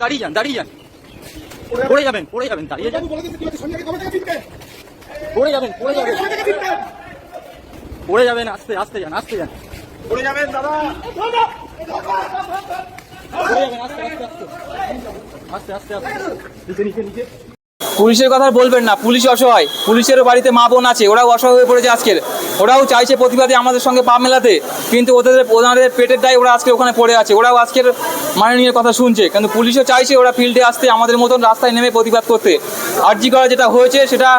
দাঁড়িয়ে যান দাঁড়িয়ে যান। পড়ে যাবেন পড়ে যাবেন দাঁড়িয়ে যান। পড়ে যাবেন পড়ে যাবেন। পড়ে যাবেন আস্তে আস্তে যান আস্তে যান। পড়ে যাবেন দাদা। পড়ে যাবেন আস্তে আস্তে আস্তে। আস্তে আস্তে আস্তে। নিচে নিচে নিচে। পুলিশের কথা বলবেন না পুলিশ অসহায়। পুলিশেরও বাড়িতে মা বোন আছে, ওরাও অসহায় হয়ে পড়েছে আজকের। ওরাও চাইছে প্রতিবাদে আমাদের সঙ্গে পা মেলাতে, কিন্তু ওদের ওনাদের পেটের দায় ওরা আজকে ওখানে পড়ে আছে। ওরাও আজকের মাননীয় কথা শুনছে, কিন্তু পুলিশও চাইছে ওরা ফিল্ডে আসতে, আমাদের মতন রাস্তায় নেমে প্রতিবাদ করতে। আর্জি করা যেটা হয়েছে, সেটা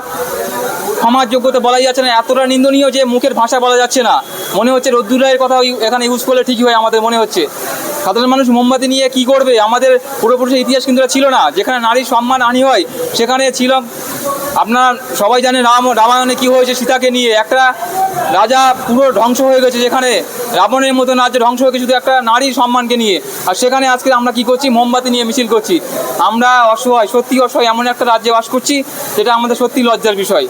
ক্ষমার যোগ্যতা বলাই যাচ্ছে না, এতটা নিন্দনীয় যে মুখের ভাষা বলা যাচ্ছে না। মনে হচ্ছে রোদ্দুর রায়ের কথা এখানে ইউজ করলে ঠিকই হয়, আমাদের মনে হচ্ছে। সাধারণ মানুষ মোমবাতি নিয়ে কি করবে? আমাদের পূর্বপুরুষের ইতিহাস কিন্তু ছিল না। যেখানে নারীর সম্মান আনি হয়, সেখানে ছিল আপনার সবাই জানে রাম, রামায়ণে কি হয়েছে সীতাকে নিয়ে। একটা রাজা পুরো ধ্বংস হয়ে গেছে যেখানে রাবণের মতো রাজ্য ধ্বংস হয়ে গেছে, শুধু একটা নারীর সম্মানকে নিয়ে। আর সেখানে আজকে আমরা কি করছি? মোমবাতি নিয়ে মিছিল করছি। আমরা অসহায়, সত্যি অসহায় এমন একটা রাজ্যে বাস করছি, যেটা আমাদের সত্যি লজ্জার বিষয়।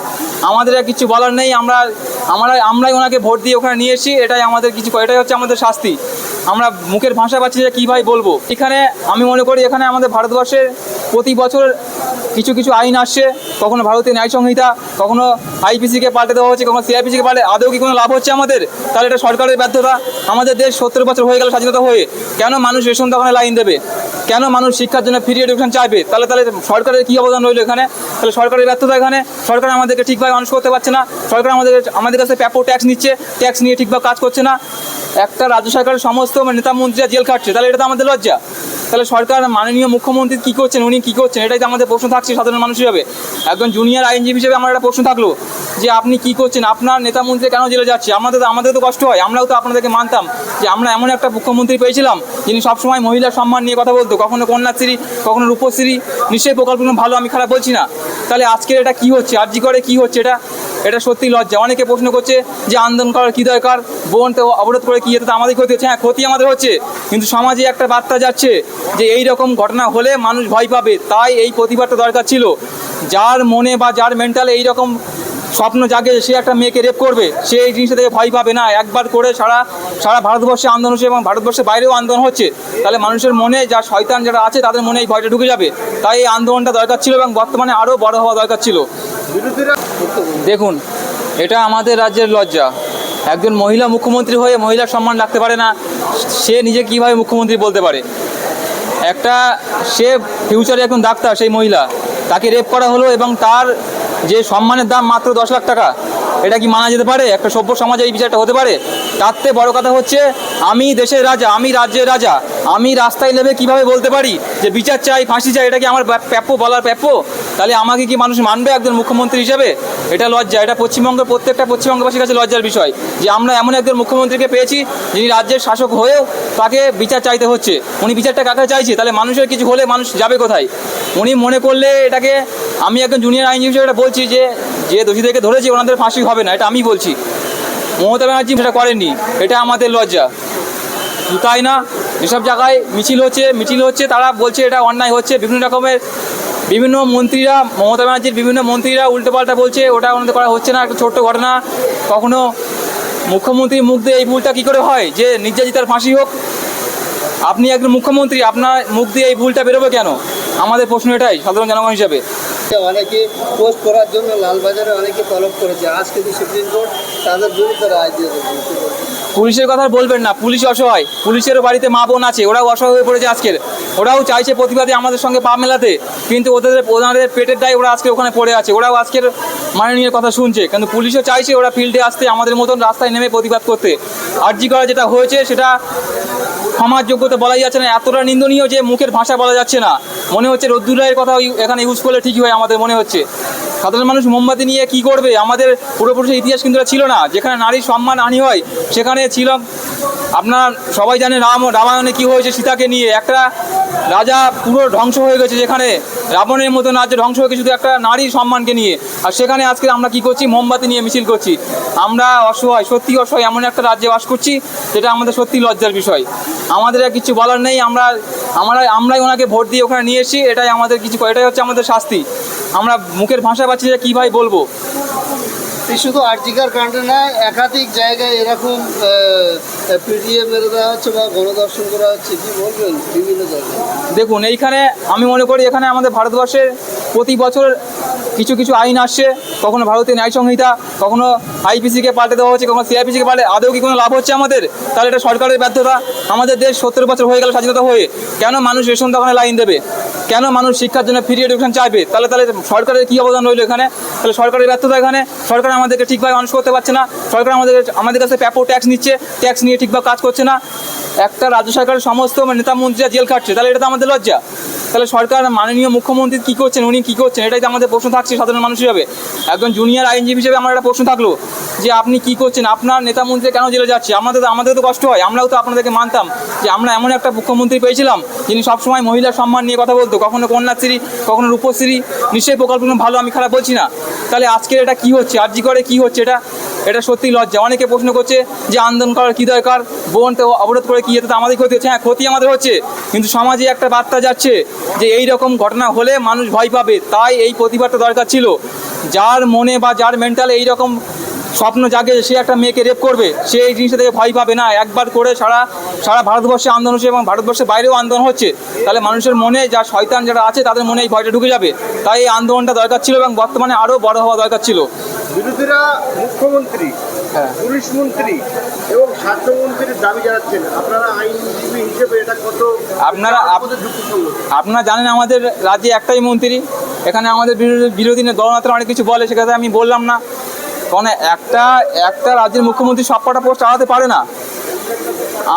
আমাদের আর কিছু বলার নেই, আমরা আমরা, আমরাই ওনাকে ভোট দিয়ে ওখানে নিয়ে এসেছি, এটাই আমাদের কিছু এটাই হচ্ছে আমাদের শাস্তি। আমরা মুখের ভাষা পাচ্ছি যে কীভাবে বলব। এখানে আমি মনে করি এখানে আমাদের ভারতবর্ষের প্রতি বছর কিছু কিছু আইন আসছে, কখনো ভারতীয় ন্যায় সংহিতা, কখনো আইপিসিকে পাল্টে দেওয়া হচ্ছে, কখনো সিআইপিসিকে পাল্টে, আদৌ কি কোনো লাভ হচ্ছে আমাদের? তাহলে এটা সরকারের ব্যর্থতা। আমাদের দেশ সত্তর বছর হয়ে গেল স্বাধীনতা হয়ে। কেন মানুষ রেশন দোকানে লাইন দেবে? কেন মানুষ শিক্ষার জন্য ফ্রি এডুকেশন চাইবে? তাহলে তাহলে সরকারের কী অবদান রইল এখানে? তাহলে সরকারের ব্যর্থতা এখানে। সরকার আমাদেরকে ঠিকভাবে মানুষ করতে পারছে না। সরকার আমাদের আমাদের কাছে প্যাপো ট্যাক্স নিচ্ছে। ট্যাক্স নিয়ে ঠিকভাবে কাজ করছে না। একটা রাজ্য সরকারের সমস্ত নেতা মন্ত্রীরা জেল খাটছে তাহলে এটা তো আমাদের লজ্জা। তাহলে সরকার মাননীয় মুখ্যমন্ত্রী কী করছেন, উনি কী করছেন, এটাই তো আমাদের প্রশ্ন থাকছে সাধারণ মানুষ হিসাবে। একজন জুনিয়র আইনজীবী হিসেবে আমার একটা প্রশ্ন থাকল, যে আপনি কী করছেন, আপনার নেতা মন্ত্রী কেন জেলে যাচ্ছে? আমাদের আমাদের তো কষ্ট হয়, আমরাও তো আপনাদেরকে মানতাম যে আমরা এমন একটা মুখ্যমন্ত্রী পেয়েছিলাম, যিনি সবসময় মহিলার সম্মান নিয়ে কথা বলতো, কখনো কন্যাশ্রী, কখনো রূপশ্রী, নিশ্চয়ই প্রকল্পগুলো ভালো, আমি খারাপ বলছি না। তাহলে আজকে এটা কি হচ্ছে? আর্জি করে কি হচ্ছে এটা? এটা সত্যি লজ্জা। অনেকে প্রশ্ন করছে যে আন্দোলন করার কী দরকার? বোন তো অবরোধ করে কি এতে আমাদের ক্ষতি হচ্ছে? হ্যাঁ ক্ষতি আমাদের হচ্ছে। কিন্তু সমাজে একটা বার্তা যাচ্ছে যে এই রকম ঘটনা হলে মানুষ ভয় পাবে। তাই এই প্রতিবাদটা দরকার ছিল। যার মনে বা যার মেন্টালে এই রকম স্বপ্ন জাগে সে একটা মেয়েকে রেপ করবে, সে এই জিনিসটা থেকে ভয় পাবে না। একবার করে সারা সারা ভারতবর্ষে আন্দোলন হচ্ছে এবং ভারতবর্ষের বাইরেও আন্দোলন হচ্ছে। তাহলে মানুষের মনে যা শয়তান যারা আছে, তাদের মনে এই ভয়টা ঢুকে যাবে। তাই এই আন্দোলনটা দরকার ছিল এবং বর্তমানে আরও বড় হওয়া দরকার ছিল। দেখুন, এটা আমাদের রাজ্যের লজ্জা। একজন মহিলা মুখ্যমন্ত্রী হয়ে মহিলার সম্মান রাখতে পারে না, সে নিজে কীভাবে মুখ্যমন্ত্রী বলতে পারে? একটা, সে ফিউচারে এখন ডাক্তার, সেই মহিলা। তাকে রেপ করা হলো এবং তার যে সম্মানের দাম মাত্র দশ লাখ টাকা। এটা কি মানা যেতে পারে? একটা সভ্য সমাজে এই বিচারটা হতে পারে? তার থেকে বড় কথা হচ্ছে, আমি দেশের রাজা, আমি রাজ্যের রাজা, আমি রাস্তায় নেমে কীভাবে বলতে পারি যে বিচার চাই, ফাঁসি চাই, এটা কি আমার প্রাপ্য বলার প্রাপ্য তাহলে আমাকে কি মানুষ মানবে একজন মুখ্যমন্ত্রী হিসেবে? এটা লজ্জা, এটা পশ্চিমবঙ্গের প্রত্যেকটা পশ্চিমবঙ্গবাসীর কাছে লজ্জার বিষয় যে আমরা এমন একজন মুখ্যমন্ত্রীকে পেয়েছি যিনি রাজ্যের শাসক হয়েও তাকে বিচার চাইতে হচ্ছে। উনি বিচারটা কাকে চাইছে? তাহলে মানুষের কিছু হলে মানুষ যাবে কোথায়? উনি মনে করলে এটাকে আমি একজন জুনিয়র আইনজীবী হিসেবে বলছি যে যে দোষীদেরকে ধরেছে, ওনাদের ফাঁসি হবে না, এটা আমি বলছি। মমতা ব্যানার্জি সেটা করেননি, এটা আমাদের লজ্জা। তাই না যেসব জায়গায় মিছিল হচ্ছে মিছিল হচ্ছে, তারা বলছে এটা অন্যায় হচ্ছে, বিভিন্ন রকমের বিভিন্ন মন্ত্রীরা, মমতা ব্যানার্জির বিভিন্ন মন্ত্রীরা উল্টোপাল্টা বলছে, ওটা ওনাদের করা হচ্ছে না, একটা ছোট্ট ঘটনা। কখনো মুখ্যমন্ত্রীর মুখ দিয়ে এই ভুলটা কী করে হয়? যে নির্যাতিতার ফাঁসি হোক, আপনি একজন মুখ্যমন্ত্রী, আপনার মুখ দিয়ে এই ভুলটা বেরোবে কেন? আমাদের প্রশ্ন এটাই, সাধারণ জনগণ হিসাবে। অনেকে পোস্ট করার জন্য লালবাজারে অনেকে তলব করেছে। আজ কিন্তু সুপ্রিম কোর্ট তাদের বিরুদ্ধে রায় দিয়ে পুলিশের কথা বলবেন না পুলিশ অসহায়। পুলিশেরও বাড়িতে মা বোন আছে, ওরাও অসহায় হয়ে পড়েছে আজকের। ওরাও চাইছে প্রতিবাদে আমাদের সঙ্গে পা মেলাতে, কিন্তু ওদের ওনাদের পেটের দায় ওরা আজকে ওখানে পড়ে আছে। ওরাও আজকের মাননীয় কথা শুনছে, কিন্তু পুলিশও চাইছে ওরা ফিল্ডে আসতে, আমাদের মতন রাস্তায় নেমে প্রতিবাদ করতে। আর্জি করা যেটা হয়েছে, সেটা ক্ষমার যোগ্যতা বলাই যাচ্ছে না, এতটা নিন্দনীয় যে মুখের ভাষা বলা যাচ্ছে না। মনে হচ্ছে রোদ্দুরায়ের কথা এখানে ইউজ করলে ঠিকই হয়, আমাদের মনে হচ্ছে। সাধারণ মানুষ মোমবাতি নিয়ে কি করবে? আমাদের পূর্বপুরুষের ইতিহাস কিন্তু ছিল না। যেখানে নারীর সম্মান হানি হয়, সেখানে ছিল আপনার সবাই জানে রাম, রামায়ণে কি হয়েছে সীতাকে নিয়ে। একটা রাজা পুরো ধ্বংস হয়ে গেছে যেখানে। রাবণের মতো রাজ্য ধ্বংস হয়ে গেছে শুধু একটা নারীর সম্মানকে নিয়ে। আর সেখানে আজকে আমরা কি করছি? মোমবাতি নিয়ে মিছিল করছি। আমরা অসহায়, সত্যি অসহায় এমন একটা রাজ্যে বাস করছি, যেটা আমাদের সত্যি লজ্জার বিষয়। আমাদের আর কিছু বলার নেই। আমরা আমরা, আমরাই ওনাকে ভোট দিয়ে ওখানে নিয়ে এসেছি। এটাই আমাদের কিছু, এটাই হচ্ছে আমাদের শাস্তি। আমরা মুখের ভাষা পাচ্ছি যে কীভাবে বলব? এই শুধু আর্জিকার কাণ্ডে না একাধিক জায়গায় এরকম পিডিএ মেরে দেওয়া হচ্ছে বা গণদর্শন করা হচ্ছে। কি বলবেন? বিভিন্ন জায়গায়। দেখুন এইখানে আমি মনে করি এখানে আমাদের ভারতবর্ষে প্রতি বছর কিছু কিছু আইন আসছে, কখনো ভারতীয় ন্যায় সংহিতা, কখনো আইপিসিকে পাল্টে দেওয়া হচ্ছে, কখনো সিআইপিসিকে পাল্টে, আদৌ কি কোনো লাভ হচ্ছে আমাদের? তাহলে এটা সরকারের ব্যর্থতা। আমাদের দেশ সত্তর বছর হয়ে গেল স্বাধীনতা হয়ে। কেন মানুষ রেশন দোকানে লাইন দেবে? কেন মানুষ শিক্ষার জন্য ফ্রি এডুকেশন চাইবে? তাহলে তাহলে সরকারের কী অবদান রইল এখানে? তাহলে সরকারের ব্যর্থতা এখানে। সরকার আমাদেরকে ঠিকভাবে মানুষ করতে পারছে না। সরকার আমাদের আমাদের কাছে প্যাপো ট্যাক্স নিচ্ছে। ট্যাক্স নিয়ে ঠিকভাবে কাজ করছে না। একটা রাজ্য সরকারের সমস্ত নেতা মন্ত্রীরা জেল খাটছে, তাহলে এটা তো আমাদের লজ্জা। তাহলে সরকার, মাননীয় মুখ্যমন্ত্রী কী করছেন, উনি কী করছেন, এটাই তো আমাদের প্রশ্ন থাকছে সাধারণ মানুষ হিসাবে একজন জুনিয়র আইনজীবী হিসেবে আমার একটা প্রশ্ন থাকল, যে আপনি কী করছেন, আপনার নেতা মন্ত্রী কেন জেলে যাচ্ছে? আমাদের আমাদের তো কষ্ট হয়, আমরাও তো আপনাদেরকে মানতাম, যে আমরা এমন একটা মুখ্যমন্ত্রী পেয়েছিলাম, যিনি সবসময় মহিলা সম্মান নিয়ে কথা বলতো, কখনো কন্যাশ্রী, কখনো রূপশ্রী, নিশ্চয়ই প্রকল্পগুলো ভালো, আমি খারাপ বলছি না। তাহলে আজকের এটা কী হচ্ছে? আরজি করে কী হচ্ছে এটা? এটা সত্যি লজ্জা। অনেকে প্রশ্ন করছে যে আন্দোলন করার কী দরকার? বোন তো অবরোধ করে কী যেতে আমাদের ক্ষতি হচ্ছে? হ্যাঁ ক্ষতি আমাদের হচ্ছে। কিন্তু সমাজে একটা বার্তা যাচ্ছে যে এই রকম ঘটনা হলে মানুষ ভয় পাবে। তাই এই প্রতিবাদটা দরকার ছিল। যার মনে বা যার মেন্টালে এই রকম স্বপ্ন জাগে সে একটা মেয়েকে রেপ করবে সে এই জিনিসটা থেকে ভয় পাবে না। একবার করে সারা সারা ভারতবর্ষে আন্দোলন হচ্ছে এবং ভারতবর্ষের বাইরেও আন্দোলন হচ্ছে। তাহলে মানুষের মনে যা শয়তান যারা আছে তাদের মনে এই ভয়টা ঢুকে যাবে। তাই এই আন্দোলনটা দরকার ছিল এবং বর্তমানে আরও বড় হওয়া দরকার ছিল। বিরোধীরা মুখ্যমন্ত্রী হ্যাঁ। পুলিশ মন্ত্রী এবং স্বাস্থ্যমন্ত্রীর দাবি জানাচ্ছেন। আপনারা আইনজীবী হিসেবে এটা কত আপনারা আপনারা জানেন আমাদের রাজ্যে একটাই মন্ত্রী। এখানে আমাদের বিরোধী- বিরোধী দলনেতারা অনেক কিছু বলে সেক্ষেত্রে আমি বললাম না। কারণ একটা একটা রাজ্যের মুখ্যমন্ত্রী সব কটা পোস্ট চালাতে পারে না।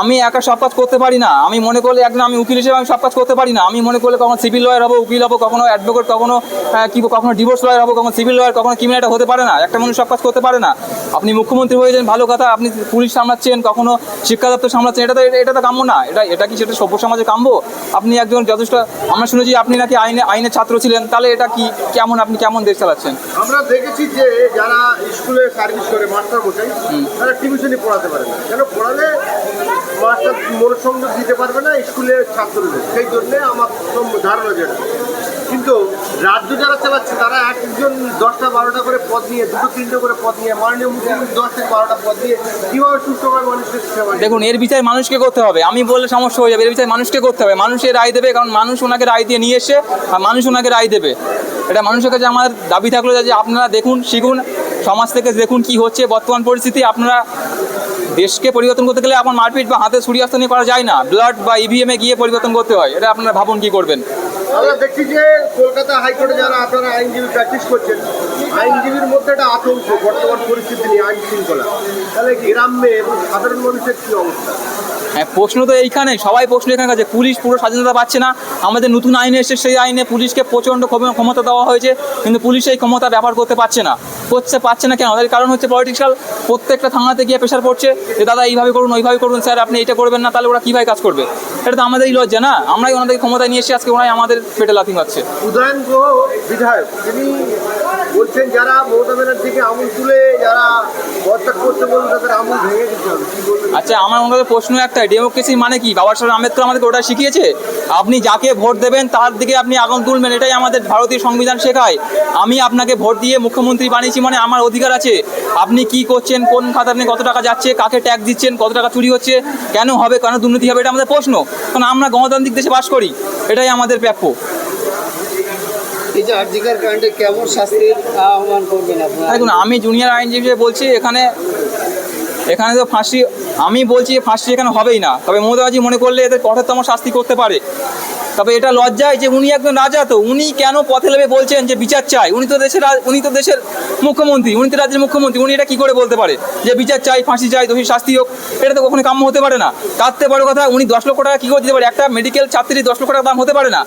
আমি একা সব কাজ করতে পারি না। আমি মনে করলে একজন আমি উকিল হিসেবে আমি সব কাজ করতে পারি না। আমি মনে করলে কখনো সিভিল লয়ার হব উকিল হব কখনো অ্যাডভোকেট কখনো আহ, কি কখনো ডিভোর্স লয়ার হব কখনো সিভিল লয়ার কখনো ক্রিমিনালটা হতে পারে না। একটা মানুষ সব কাজ করতে পারে না। আপনি মুখ্যমন্ত্রী হয়েছেন ভালো কথা। আপনি পুলিশ সামলাচ্ছেন কখনো শিক্ষা দপ্তর সামলাচ্ছেন এটা তো এটা তো কাম্য না। এটা এটা কি সেটা সভ্য সমাজে কাম্য? আপনি একজন যথেষ্ট আমরা শুনেছি আপনি নাকি আইনে আইনের ছাত্র ছিলেন। তাহলে এটা কি কেমন আপনি কেমন দেশ চালাচ্ছেন? আমরা দেখেছি যে যারা স্কুলে সার্ভিস করে মাস্টার বসাই তারা টিউশনই পড়াতে পারে না। কেন? পড়ালে মাস্টার মনোসংযোগ দিতে পারবে না স্কুলের ছাত্রদের। সেই জন্যে আমার ধারণা যেটা। কিন্তু রাজ্য যারা চালাচ্ছে, তারা এক একজন দশটা বারোটা করে পদ নিয়ে, দুটো তিনটে করে পদ নিয়ে, মাননীয় মুখ্যমন্ত্রী দশ থেকে বারোটা পদ নিয়ে কীভাবে সুস্থভাবে মানুষের সেবা দেখুন, এর বিচার মানুষকে করতে হবে। আমি বললে সমস্যা হয়ে যাবে, এর বিচার মানুষকে করতে হবে। মানুষের রায় দেবে, কারণ মানুষ ওনাকে রায় দিয়ে নিয়ে এসে, আর মানুষ ওনাকে রায় দেবে। এটা মানুষের কাছে আমার দাবি থাকল যে আপনারা দেখুন, শিখুন, সমাজ থেকে দেখুন কি হচ্ছে, বর্তমান পরিস্থিতি, আপনারা দেশকে পরিবর্তন করতে গেলে আপনার মারপিট বা হাতে ছুরি নিয়ে করা যায় না। ব্লাড বা ইভিএমে গিয়ে পরিবর্তন করতে হয়। এটা আপনারা ভাবুন কি করবেন? আমরা দেখছি যে কলকাতা হাইকোর্টে যারা আপনারা আইনজীবী প্র্যাকটিস করছেন আইনজীবীর মধ্যে একটা আতঙ্ক বর্তমান পরিস্থিতি নিয়ে আইন শৃঙ্খলা। তাহলে গ্রামে এবং সাধারণ মানুষের কি অবস্থা? হ্যাঁ প্রশ্ন তো এইখানে। সবাই প্রশ্ন এখানে আছে পুলিশ পুরো স্বাধীনতা পাচ্ছে না। আমাদের নতুন আইন এসেছে সেই আইনে পুলিশকে প্রচণ্ড ক্ষমতা দেওয়া হয়েছে। কিন্তু পুলিশ এই ক্ষমতা ব্যবহার করতে পারছে না। করতে পারছে না কেন? তাদের কারণ হচ্ছে পলিটিক্যাল প্রত্যেকটা থানাতে গিয়ে প্রেশার পড়ছে যে, দাদা, এইভাবে করুন, ওইভাবে করুন, স্যার, আপনি এটা করবেন না, তাহলে ওরা কীভাবে কাজ করবে? এটা তো আমাদেরই লজ্জা, না? আমরাই ওনাদেরকে ক্ষমতায় নিয়ে এসে আজকে ওনাই আমাদের পেটে লাফিং পাচ্ছে উদয়ন বিধায়ক, তিনি বলছেন যারা মমতা ব্যানার্জিকে আমুল তুলে যারা পদত্যাগ করতে বলুন তাদের আমুল ভেঙে দিতে হবে। আচ্ছা আমার ওনাদের প্রশ্ন একটাই ডেমোক্রেসি মানে কি? বাবা সাহেব আম্বেদকর আমাদেরকে ওটা শিখিয়েছে? আপনি যাকে ভোট দেবেন, তার দিকে আপনি আগুন তুলবেন, এটাই আমাদের ভারতীয় সংবিধান শেখায়। আমি আপনাকে ভোট দিয়ে মুখ্যমন্ত্রী বানিয়েছি মানে আমার অধিকার আছে। আপনি কি করছেন, কোন খাতে আপনি কত টাকা যাচ্ছে, কাকে ট্যাক্স দিচ্ছেন, কত টাকা চুরি হচ্ছে, কেন হবে, কেন দুর্নীতি হবে, এটা আমাদের প্রশ্ন। কারণ আমরা গণতান্ত্রিক দেশে বাস করি, এটাই আমাদের প্রাপ্য। এই যে কেমন আমি জুনিয়র আইনজীবী বলছি এখানে এখানে তো ফাঁসি আমি বলছি ফাঁসি এখানে হবেই না। তবে মমতাবাজি মনে করলে এদের কঠোরতম শাস্তি করতে পারে। তবে এটা লজ্জায় যে উনি একজন রাজা, তো উনি কেন পথে লেবে বলছেন যে বিচার চাই? উনি তো দেশের উনি তো দেশের মুখ্যমন্ত্রী, উনি তো রাজ্যের মুখ্যমন্ত্রী, উনি এটা কী করে বলতে পারে? যে বিচার চাই, ফাঁসি চাই দোষী শাস্তি হোক, এটা তো কখনো কাম্য হতে পারে না। তার বড় কথা, উনি দশ লক্ষ টাকা কী করে দিতে পারে? একটা মেডিকেল ছাত্রীর দশ লক্ষ টাকা দাম হতে পারে না।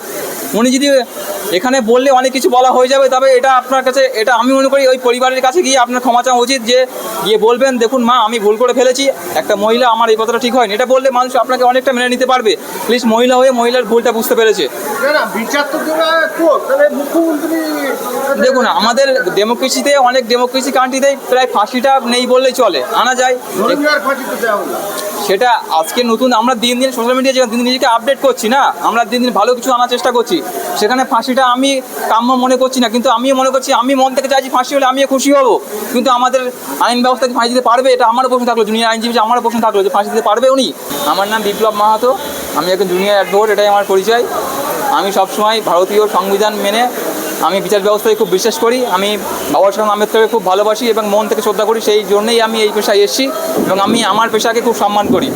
উনি যদি এখানে বললে অনেক কিছু বলা হয়ে যাবে, তবে এটা আপনার কাছে, এটা আমি মনে করি ওই পরিবারের কাছে গিয়ে আপনার ক্ষমা চাওয়া উচিত যে গিয়ে বলবেন, দেখুন মা, আমি ভুল করে ফেলেছি। একটা মহিলা আমার এই কথাটা ঠিক হয়নি। এটা বললে মানুষ আপনাকে অনেকটা মেনে নিতে পারবে। প্লিজ মহিলা হয়ে মহিলার ভুলটা বুঝতে পেরেছে। দেখুন আমাদের ডেমোক্রেসিতে অনেক ডেমোক্রেসি কান্ট্রিতে প্রায় ফাঁসিটা নেই বললেই চলে। আনা যায়। সেটা আজকে নতুন, আমরা দিন দিন সোশ্যাল মিডিয়া দিন দিন নিজেকে আপডেট করছি না, আমরা দিন দিন ভালো কিছু আনার চেষ্টা করছি, সেখানে ফাঁসিটা আমি কাম্য মনে করছি না, কিন্তু আমিও মনে করছি, আমি মন থেকে চাইছি ফাঁসি হলে আমিও খুশি হব, কিন্তু আমাদের আইন ব্যবস্থা কি ফাঁসি দিতে পারবে, এটা আমারও প্রশ্ন থাকল, জুনিয়র আইনজীবী আমারও প্রশ্ন থাকল যে ফাঁসি দিতে পারবে উনি? আমার নাম বিপ্লব মাহাতো, আমি একজন জুনিয়র অ্যাডভোকেট এটাই আমার পরিচয়। আমি সবসময় ভারতীয় সংবিধান মেনে আমি বিচার ব্যবস্থায় খুব বিশ্বাস করি, আমি বাবা সাহেব আম্বেদকরকে খুব ভালোবাসি এবং মন থেকে শ্রদ্ধা করি, সেই জন্যেই আমি এই পেশায় এসেছি। এবং আমি আমার পেশাকে খুব সম্মান করি।